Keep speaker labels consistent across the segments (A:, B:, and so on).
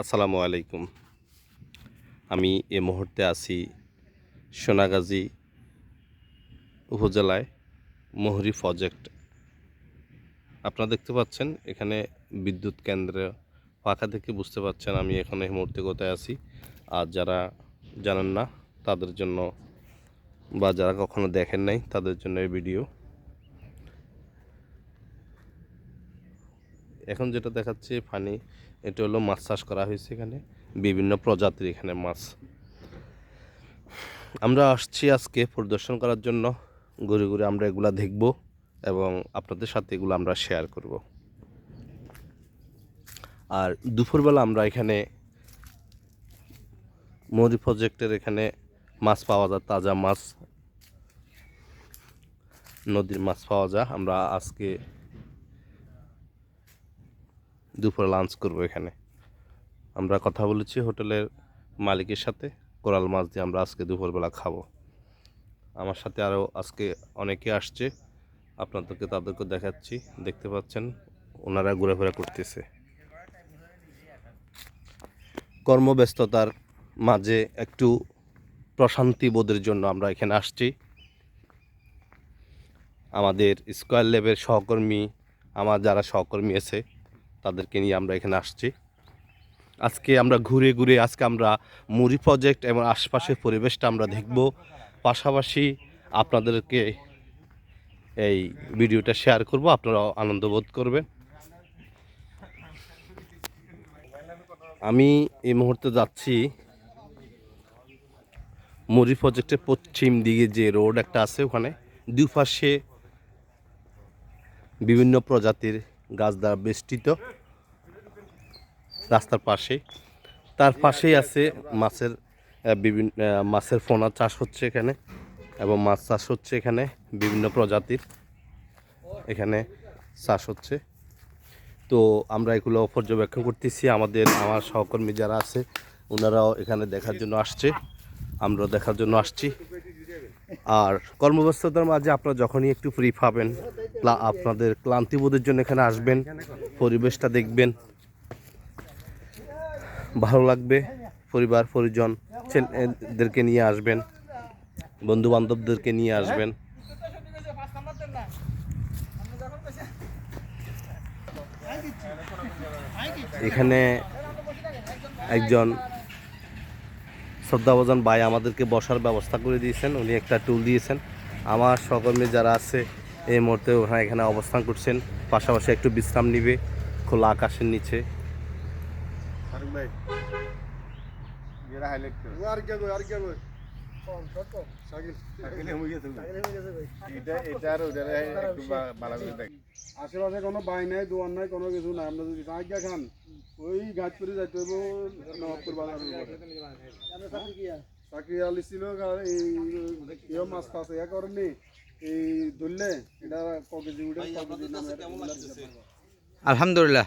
A: আসসালামু আলাইকুম। আমি এ মুহূর্তে আছি সোনাগাজী উপজেলায় মোহরি প্রজেক্ট। আপনারা দেখতে পাচ্ছেন, এখানে বিদ্যুৎ কেন্দ্র ফাঁকা থেকে বুঝতে পারছেন আমি এখানে এই মুহূর্তে কোথায় আছি। আর যারা জানেন না, তাদের জন্য বা যারা কখনো দেখেন নাই, তাদের জন্য এই ভিডিও। এখন যেটা দেখাচ্ছে ফানি, এটা হলো মাছ চাষ করা হয়েছে এখানে, বিভিন্ন প্রজাতির এখানে মাছ। আমরা আসছি আজকে পরিদর্শন করার জন্য, ঘুরে ঘুরে আমরা এগুলা দেখব এবং আপনাদের সাথে এগুলো আমরা শেয়ার করব। আর দুপুরবেলা আমরা এখানে মরি প্রজেক্টের এখানে মাছ পাওয়া যায়, তাজা মাছ, নদীর মাছ পাওয়া যায়। আমরা আজকে দুপুরে লাঞ্চ করব এখানে। আমরা কথা বলেছি হোটেলের মালিকের সাথে, কোরাল মাছ দিয়ে আমরা আজকে দুপুরবেলা খাব। আমার সাথে আরও আজকে অনেকে আসছে, আপনাদেরকে তাদেরকে দেখাচ্ছি, দেখতে পাচ্ছেন, ওনারা ঘুরেফেরা করতেছে। কর্মব্যস্ততার মাঝে একটু প্রশান্তি বোধের জন্য আমরা এখানে আসছি। আমাদের স্কোয়ার ল্যাবের সহকর্মী, আমার যারা সহকর্মী আছে তাদেরকে নিয়ে আমরা এখানে আসছি। আজকে আমরা ঘুরে ঘুরে, আজকে আমরা মুড়ি প্রজেক্ট এবং আশপাশের পরিবেশটা আমরা দেখব। পাশাপাশি আপনাদেরকে এই ভিডিওটা শেয়ার করব, আপনারা আনন্দ বোধ করবেন। আমি এই মুহূর্তে যাচ্ছি মুড়ি প্রজেক্টের পশ্চিম দিকে যে রোড একটা আছে, ওখানে। দুপাশে বিভিন্ন প্রজাতির গাছ দ্বারা বেষ্টিত। রাস্তার পাশে তার পাশেই আছে মাছের বিভিন্ন মাছের ফোনা চাষ হচ্ছে এখানে এবং মাছ চাষ হচ্ছে এখানে বিভিন্ন প্রজাতির এখানে চাষ হচ্ছে। তো আমরা এগুলো পর্যবেক্ষণ করতেছি। আমাদের, আমার সহকর্মী যারা আছে, ওনারাও এখানে দেখার জন্য আসছে। আমরা দেখার জন্য আসছি। আর কর্মব্যস্ততার মাঝে আপনারা যখনই একটু ফ্রি পাবেন আপনাদের ক্লান্তিবোধের জন্য এখানে আসবেন, পরিবেশটা দেখবেন। ভালো লাগবে, পরিবার, পরিজন, ছেলেদেরকে নিয়ে আসবেন বন্ধু বান্ধবদেরকে নিয়ে আসবেন। এখানে একজন শ্রদ্ধাভজন ভাই আমাদেরকে বসার ব্যবস্থা করে দিয়েছেন। উনি একটা টুল দিয়েছেন। আমার সহকর্মী যারা আছে এই মুহূর্তে ওখানে এখানে অবস্থান করছেন। পাশাপাশি একটু বিশ্রাম নিবে খোলা আকাশের নিচে।
B: আর কে আর কে আশেপাশে কোনো বাই নাই দোয়ার নাই কোনো কিছু নাই। আমরা যদি আজ্ঞা খান ওই গাছ করে যাইতে হইব নবাবপুর বাজার চাকরি আলি ছিল এই ইয়ে মাছ টাছ ইয়া করেনি এই ধরলে এটা ক কেজি উঠে
C: আলহামদুলিল্লাহ।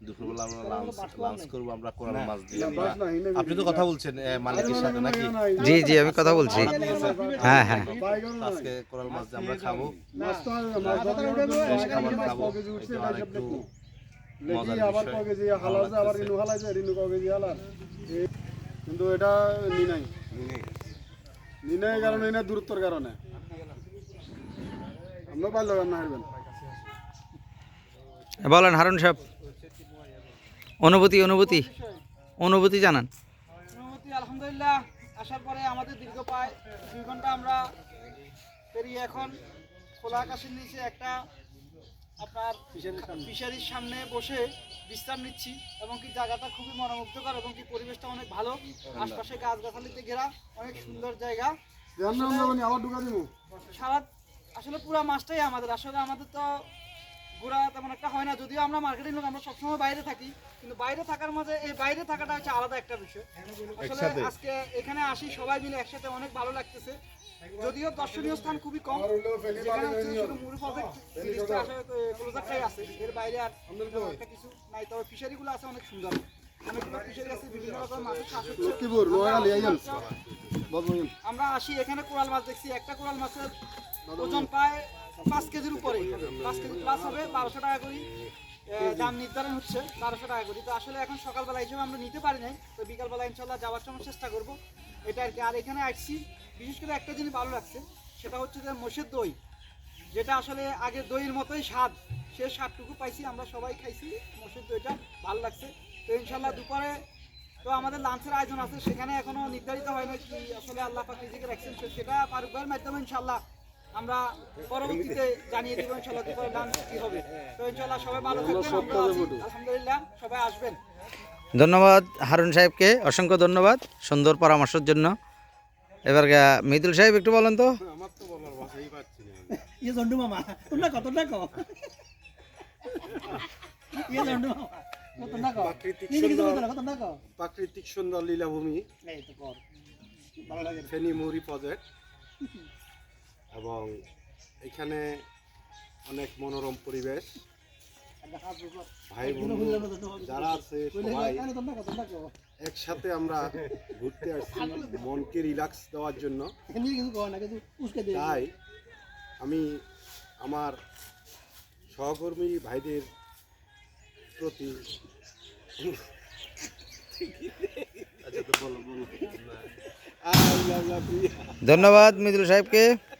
A: দুপুরবেলা আমরা লাঞ্চ লাঞ্চ করব আমরা কোরাল মাছ দিয়ে আপনি তো কথা বলছেন মালিকের সাথে নাকি?
C: জি জি আমি কথা বলছি। হ্যাঁ হ্যাঁ।
A: আজকে কোরাল মাছ দিয়ে আমরা খাব। খাবার খাব। একটু
B: কিন্তু এটা নি নাই নি নাই কারণে এটা দূরত্বর কারণে। আমরা না হারবেন।
C: বলেন হারুন সাহেব। অনুভূতি অনুভূতি। অনুভূতি জানান।
D: অনুভূতি আলহামদুলিল্লাহ আসার পরে আমাদের দীর্ঘ প্রায় দুই ঘণ্টা আমরা পেরিয়ে এখন খোলা আকাশের নিচে একটা আপনার ফিশারির সামনে বসে বিশ্রাম নিচ্ছি এবং কি জায়গাটা খুবই মনোমুগ্ধকর এবং কি পরিবেশটা অনেক ভালো। আশপাশে গাছগাছালিতে ঘেরা অনেক সুন্দর জায়গা।
B: ধ্যান আবার ঢুকা দিব।
D: সারা আসলে পুরো মাসটাই আমাদের আসলে আমাদের তো ঘোরা তেমন একটা হয় না। যদিও আমরা মার্কেটিং লোক আমরা সবসময় বাইরে থাকি। কিন্তু বাইরে থাকার মাঝে এই বাইরে থাকাটা হচ্ছে আলাদা একটা বিষয়। আসলে আজকে এখানে আসি সবাই মিলে একসাথে অনেক ভালো লাগতেছে। যদিও দর্শনীয় স্থান খুবই কম যেখানে হচ্ছে শুধু সিরিজটা আসলে ক্লোজারটাই আছে। এর বাইরে আর একটা কিছু নাই। তবে ফিশারিগুলো আছে অনেক সুন্দর। অনেকগুলো ফিশারি আছে বিভিন্ন রকম মাছের চাষ হচ্ছে
B: লক্ষ্মীপুর, নোয়াখালী, আইজল।
D: আমরা আসি এখানে কোরাল মাছ দেখছি। একটা কোরাল মাছের ওজন প্রায় পাঁচ কেজির উপরে পাঁচ কেজি প্লাস হবে, বারোশো টাকা করে। দাম নির্ধারণ হচ্ছে, বারোশো টাকা করে। তো আসলে এখন সকালবেলা হিসেবে আমরা নিতে পারি নাই, তো বিকালবেলা ইনশাল্লাহ যাওয়ার সময় চেষ্টা করব। এটা আর কি। আর এখানে আসছি, বিশেষ করে একটা জিনিস ভালো লাগছে, সেটা হচ্ছে যে মোষের দই, যেটা আসলে আগে দইয়ের মতোই স্বাদ, সে স্বাদটুকু পাইছি, আমরা সবাই খাইছি, মোষের দইটা ভালো লাগছে। তো ইনশাল্লাহ দুপুরে তো আমাদের লাঞ্চের আয়োজন আছে, সেখানে এখনও নির্ধারিত হয় না কি আসলে আল্লাহ পাক রিজিকে রাখছেন সেটা ফারুক মাধ্যমে ইনশাল্লাহ আমরা পরবর্তীতে জানিয়ে দেবো ইনশাল্লাহ দুপুরে লাঞ্চ কি হবে। তো ইনশাল্লাহ সবাই ভালো থাকবেন আমরা আছি। আলহামদুলিল্লাহ সবাই আসবেন।
C: ধন্যবাদ হারুন সাহেবকে অসংখ্য ধন্যবাদ সুন্দর পরামর্শের জন্য। এবার মৃদুল সাহেব একটু বলেন তো।
B: আমার তো বলার ভাষাই পাচ্ছি না
D: ইয়ে জন্ডু মামা তোমরা কত টাকা ইয়ে জন্ডু মামা
B: প্রাকৃতিক সুন্দর প্রাকৃতিক লীলাভূমি।
D: এই তো কর ভালো লাগে।
B: ফেনী মুড়ি প্রজেক্ট এবং এখানে অনেক মনোরম পরিবেশ। ভাই বন্ধু যারা আছে সবাই একসাথে আমরা ঘুরতে আসছি মনকে রিল্যাক্স দেওয়ার জন্য। তাই আমি আমার সহকর্মী ভাইদের প্রতি আচ্ছা.
C: ধন্যবাদ মৃদুল সাহেবকে।